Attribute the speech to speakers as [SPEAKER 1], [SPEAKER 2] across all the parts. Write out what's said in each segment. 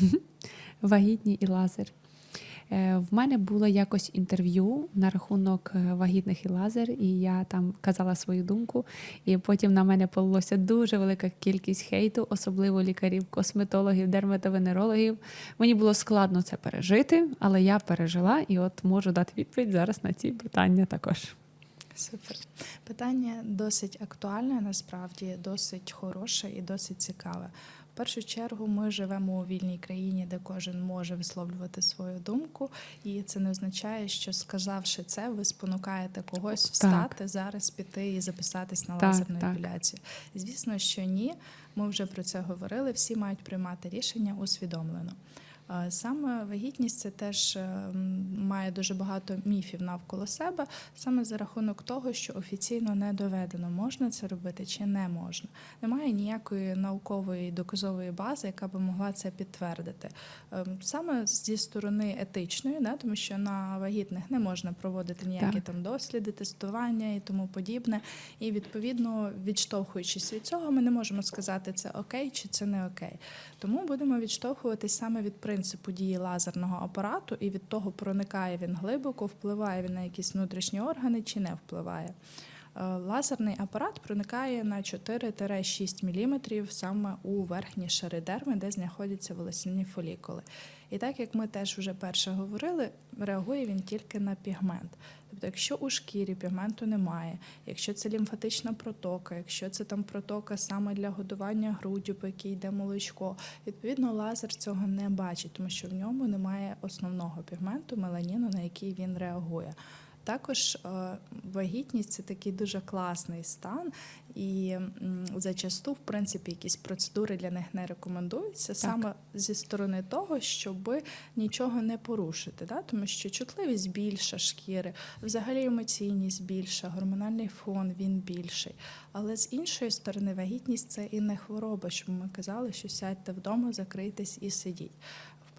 [SPEAKER 1] Вагітні і лазер. Е, В мене було якось інтерв'ю на рахунок е, вагітних і лазер, і я там казала свою думку. І потім на мене полилося дуже велика кількість хейту, особливо лікарів, косметологів, дерматовенерологів. Мені було складно це пережити, але я пережила і от можу дати відповідь зараз на ці питання також.
[SPEAKER 2] Супер. Питання досить актуальне, насправді, досить хороше і досить цікаве. В першу чергу ми живемо у вільній країні, де кожен може висловлювати свою думку, і це не означає, що сказавши це, ви спонукаєте когось встати зараз, піти і записатись на
[SPEAKER 1] Так,
[SPEAKER 2] лазерну
[SPEAKER 1] так.
[SPEAKER 2] епіляцію. Звісно, що ні. Ми вже про це говорили. Всі мають приймати рішення усвідомлено. Е, Саме вагітність це теж е, має дуже багато міфів навколо себе, саме за рахунок того, що офіційно не доведено, можна це робити чи не можна. Немає ніякої наукової доказової бази, яка би могла це підтвердити. Ем, Саме зі сторони етичної, да, тому що на вагітних не можна проводити ніякі
[SPEAKER 1] Так.
[SPEAKER 2] там досліди, тестування і тому подібне. І відповідно, відштовхуючись від цього, ми не можемо сказати, це окей чи це не окей. Тому будемо відштовхуватись саме від принципу дії лазерного апарату і від того, проникає він глибоко, впливає він на якісь внутрішні органи чи не впливає. Е, Лазерний апарат проникає на 4-6 мм саме у верхні шари дерми, де знаходяться волосяні фолікули. І так як ми теж вже перше говорили, реагує він тільки на пігмент. Тобто, якщо у шкірі пігменту немає, якщо це лімфатична протока, якщо це там протока саме для годування груддю, по якій йде молочко, відповідно лазер цього не бачить, тому що в ньому немає основного пігменту меланіну, на який він реагує. Також е, вагітність це такий дуже класний стан, і зачасту, в принципі, якісь процедури для них не рекомендуються саме зі сторони того, щоб нічого не порушити, да? тому що чутливість більша шкіри, взагалі емоційність більша, гормональний фон він більший. Але з іншої сторони, вагітність це і не хвороба, щоб ми казали, що сядьте вдома, закрийтесь і сидіть.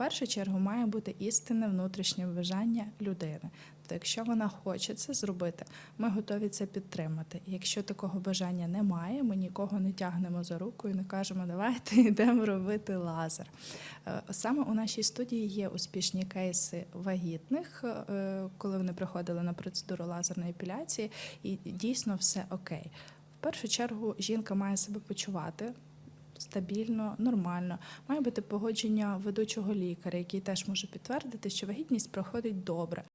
[SPEAKER 2] Першу чергу має бути істинне внутрішнє бажання людини. Тобто, якщо вона хоче це зробити, ми готові це підтримати. Якщо такого бажання немає, ми нікого не тягнемо за руку і не кажемо, давайте йдемо робити лазер. Е, Саме у нашій студії є успішні кейси вагітних, е, коли вони приходили на процедуру лазерної епіляції, і дійсно все окей. В першу чергу жінка має себе почувати стабільно, нормально. Має бути погодження ведучого лікаря, який теж може підтвердити, що вагітність проходить добре.